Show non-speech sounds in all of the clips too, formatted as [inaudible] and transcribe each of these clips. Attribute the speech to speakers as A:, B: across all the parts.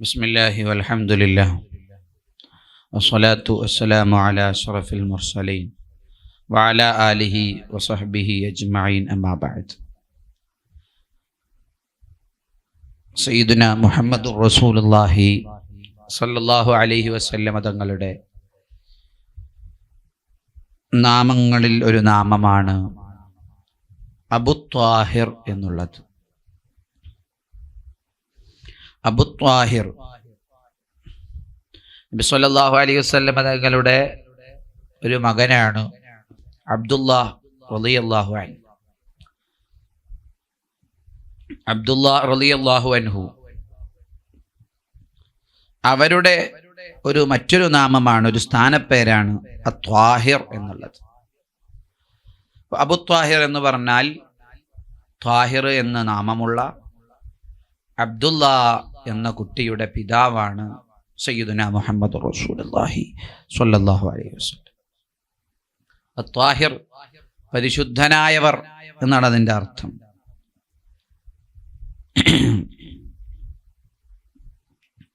A: بسم الله والحمد لله والصلاة والسلام على أشرف المرسلين وعلى آله وصحبه أجمعين أما بعد സയ്യിദുന മുഹമ്മദ് റസൂലുള്ളാഹി സല്ലല്ലാഹു അലൈഹി വസല്ലമ തങ്ങളുടെ നാമങ്ങളിൽ ഒരു നാമമാണ് അബുത്വാഹിർ എന്നുള്ളത് അബുത്വാഹിർ നബി സല്ലല്ലാഹു അലൈഹി വസല്ലമ തങ്ങളുടെ ഒരു മകനാണ് അബ്ദുല്ലാ റളിയല്ലാഹു അൻഹു. അബ്ദുല്ലാ റളിയല്ലാഹു അൻഹു. അവരുടെ ഒരു മറ്റൊരു നാമമാണ് ഒരു സ്ഥാനപ്പേരാണ് അത്വാഹിർ എന്നുള്ളത്. അബു ത്വാഹിർ എന്ന് പറഞ്ഞാൽ ത്വാഹിർ എന്ന നാമമുള്ള അബ്ദുല്ല എന്ന കുട്ടിയുടെ പിതാവാണ് സയ്യിദുന മുഹമ്മദ് റസൂലുള്ളാഹി സ്വല്ലല്ലാഹു അലൈഹി വസല്ലം. അത്വാഹിർ പരിശുദ്ധനായവർ എന്നാണ് അതിന്റെ അർത്ഥം.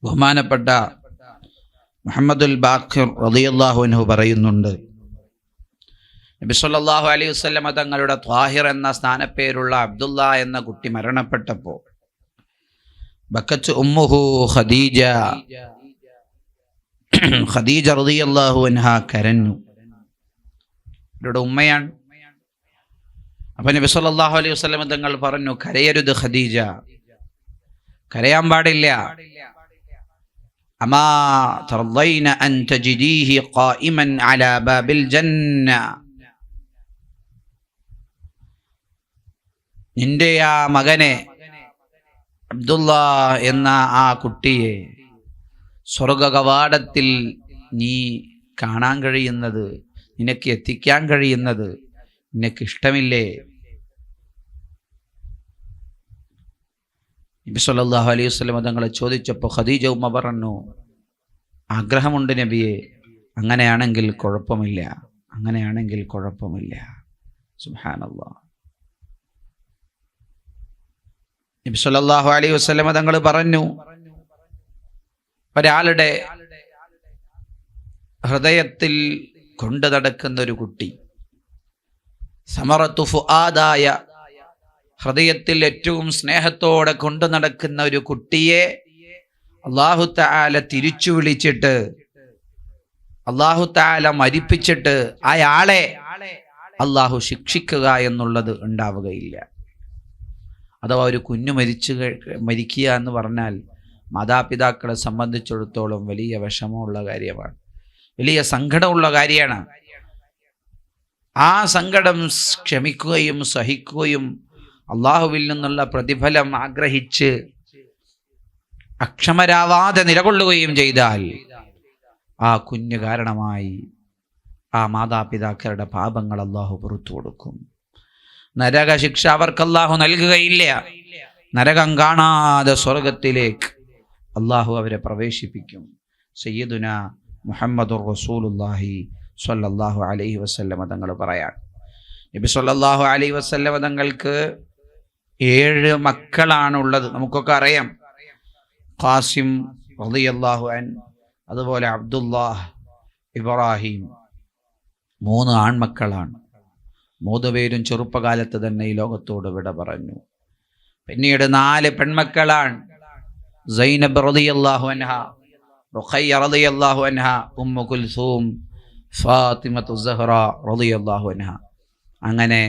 A: ബഹുമാനപ്പെട്ട മുഹമ്മദുൽ ബാഖിർ റളിയല്ലാഹു അൻഹു പറയുന്നുണ്ട് നബി സല്ലല്ലാഹു അലൈഹി വസല്ലമ തങ്ങളുടെ ത്വാഹിർ എന്ന സ്ഥാനപ്പേരുള്ള അബ്ദുള്ള എന്ന കുട്ടി മരണപ്പെട്ടപ്പോൾ ബക്കത്ത് ഉമ്മുഹു ഖദീജ. [clears throat] ഖദീജ റളിയല്ലാഹു അൻഹ കരഞ്ഞു. ഇവരുടെ ഉമ്മയാണ്. അപ്പൊ നബി സല്ലല്ലാഹു അലൈഹി വസല്ലം തങ്ങൾ പറഞ്ഞു കരയരുത് ഖദീജ. കരയാൻ പാടില്ല. അമാ തർദൈന അൻ തജിദീഹി ഖായിമൻ അലാ ബാബിൽ ജന്ന. നിന്റെ ആ മകനെ അബ്ദുള്ള എന്ന ആ കുട്ടിയെ സ്വർഗ കവാടത്തിൽ നീ കാണാൻ കഴിയുന്നത് നിനക്ക് എത്തിക്കാൻ കഴിയുന്നത് നിനക്ക് ഇഷ്ടമില്ലേ നബി സല്ലല്ലാഹു അലൈഹി വസല്ലം തങ്ങളെ ചോദിച്ചപ്പോൾ ഖദീജ ഉമ്മ പറഞ്ഞു ആഗ്രഹമുണ്ട് നബിയെ അങ്ങനെയാണെങ്കിൽ കുഴപ്പമില്ല അങ്ങനെയാണെങ്കിൽ കുഴപ്പമില്ല. സുബ്ഹാനല്ലാഹ് നബി സല്ലല്ലാഹു അലൈഹി വസല്ലം തങ്ങൾ പറഞ്ഞു ഒരാളുടെ ഹൃദയത്തിൽ കൊണ്ടു നടക്കുന്ന ഒരു കുട്ടി സമറത്തു ഫുആദായ ഹൃദയത്തിൽ ഏറ്റവും സ്നേഹത്തോടെ കൊണ്ടു നടക്കുന്ന ഒരു കുട്ടിയെ അള്ളാഹു താല തിരിച്ചു വിളിച്ചിട്ട് അള്ളാഹു താല മരിപ്പിച്ചിട്ട് അയാളെ അള്ളാഹു ശിക്ഷിക്കുക എന്നുള്ളത് ഉണ്ടാവുകയില്ല. അഥവാ ഒരു കുഞ്ഞു മരിച്ചു മരിക്കുക എന്ന് പറഞ്ഞാൽ മാതാപിതാക്കളെ സംബന്ധിച്ചിടത്തോളം വലിയ വിഷമമുള്ള കാര്യമാണ്. വലിയ സങ്കടമുള്ള കാര്യമാണ്. ആ സങ്കടം ക്ഷമിക്കുകയും സഹിക്കുകയും അള്ളാഹുവിൽ നിന്നുള്ള പ്രതിഫലം ആഗ്രഹിച്ച് അക്ഷമരാവാതെ നിലകൊള്ളുകയും ചെയ്താൽ ആ കുഞ്ഞ് കാരണമായി ആ മാതാപിതാക്കളുടെ പാപങ്ങൾ അള്ളാഹു പുറത്തു കൊടുക്കും നരക ശിക്ഷ അവർക്ക് അള്ളാഹു നൽകുകയില്ല. നരകം കാണാതെ സ്വർഗത്തിലേക്ക് അള്ളാഹു അവരെ പ്രവേശിപ്പിക്കും. സയ്യിദുന മുഹമ്മദുർ റസൂലുല്ലാഹി സ്വല്ലല്ലാഹു അലൈഹി വസല്ലമ തങ്ങൾ പറയാൻ. നബി സ്വല്ലല്ലാഹു അലൈഹി വസല്ലമ തങ്ങൾക്ക് ഏഴ് മക്കളാണുള്ളത്. നമുക്കൊക്കെ അറിയാം. ഖാസിം റളിയല്ലാഹു അൻ അതുപോലെ അബ്ദുല്ലാഹ് ഇബ്രാഹിം മൂന്ന് ആൺമക്കളാണ്. മൂന്ന് പേരും ചെറുപ്പകാലത്ത് തന്നെ ഈ ലോകത്തോട് വിട പറഞ്ഞു. പിന്നീട് നാല് പെൺമക്കളാണ്. സൈനബ് റളിയല്ലാഹു അൻഹ റുഖയ്യ റളിയല്ലാഹു അൻഹ റളിയല്ലാഹു അൻഹ. അങ്ങനെ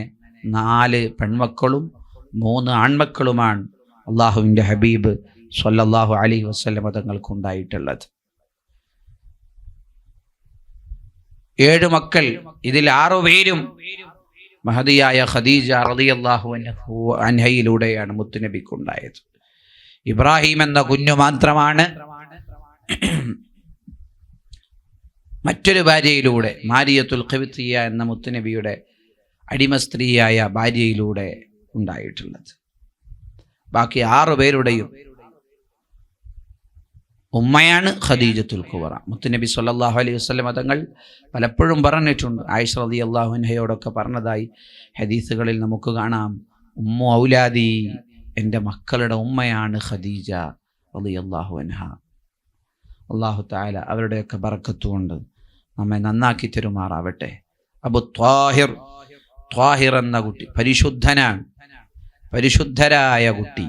A: നാല് പെൺമക്കളും മൂന്ന് ആൺമക്കളുമാണ് അള്ളാഹുവിന്റെ ഹബീബ് സല്ലല്ലാഹു അലൈഹി വസല്ലമ തങ്ങൾക്കുണ്ടായിട്ടുള്ളത്. ഏഴ് മക്കൾ ഇതിൽ ആറു പേരും മഹദിയായ ഖദീജ റളിയല്ലാഹു അൻഹു അൻഹയിലൂടെയാണ് മുത്തുനബിക്കുണ്ടായത്. ഇബ്രാഹിം എന്ന കുഞ്ഞു മാത്രമാണ് മറ്റൊരു ഭാര്യയിലൂടെ മാരിയത്തുൽ ഖബിത്തിയ എന്ന മുത്തുനബിയുടെ അടിമ സ്ത്രീയായ ഭാര്യയിലൂടെ ഉണ്ടായിട്ടുള്ളത്. ബാക്കി ആറു പേരുടെയും ഉമ്മയാണ് ഖദീജത്തുൽ കുവറ. മുത്തുനബി സല്ലല്ലാഹു അലൈഹി വസല്ലം തങ്ങൾ പലപ്പോഴും പറഞ്ഞിട്ടുണ്ട്. ആയിഷ അള്ളാഹു അൻഹയോടൊക്കെ പറഞ്ഞതായി ഹദീസുകളിൽ നമുക്ക് കാണാം. ഉമ്മു ഔലാദി എന്റെ മക്കളുടെ ഉമ്മയാണ് ഖദീജ റളിയല്ലാഹു അൻഹ. അള്ളാഹു താല അവരുടെയൊക്കെ ബറക്കത്തുകൊണ്ട് നമ്മെ നന്നാക്കി തരുമാറാവട്ടെ. അബു ത്വാഹിർ ത്വാഹിർ എന്ന കുട്ടി പരിശുദ്ധനാണ് പരിശുദ്ധരായ കുട്ടി.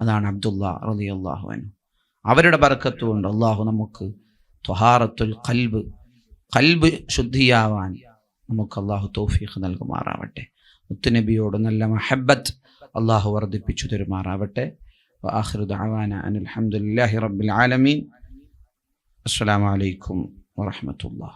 A: അതാണ് അബ്ദുള്ള റളിയല്ലാഹു അൻഹു. അവരുടെ ബറക്കത്തുകൊണ്ട് അള്ളാഹു നമുക്ക് ത്വഹാറത്തുൽ കൽബ് കൽബ് ശുദ്ധിയാവാൻ നമുക്ക് അള്ളാഹു തൗഫീഖ് നൽകുമാറാവട്ടെ മുത്തുനബിയോട് നല്ല മഹബത്ത് അള്ളാഹു വർദ്ധിപ്പിച്ചു തരുമാറാവട്ടെ وآخر دعوانا أن الحمد لله رب العالمين السلام عليكم ورحمة الله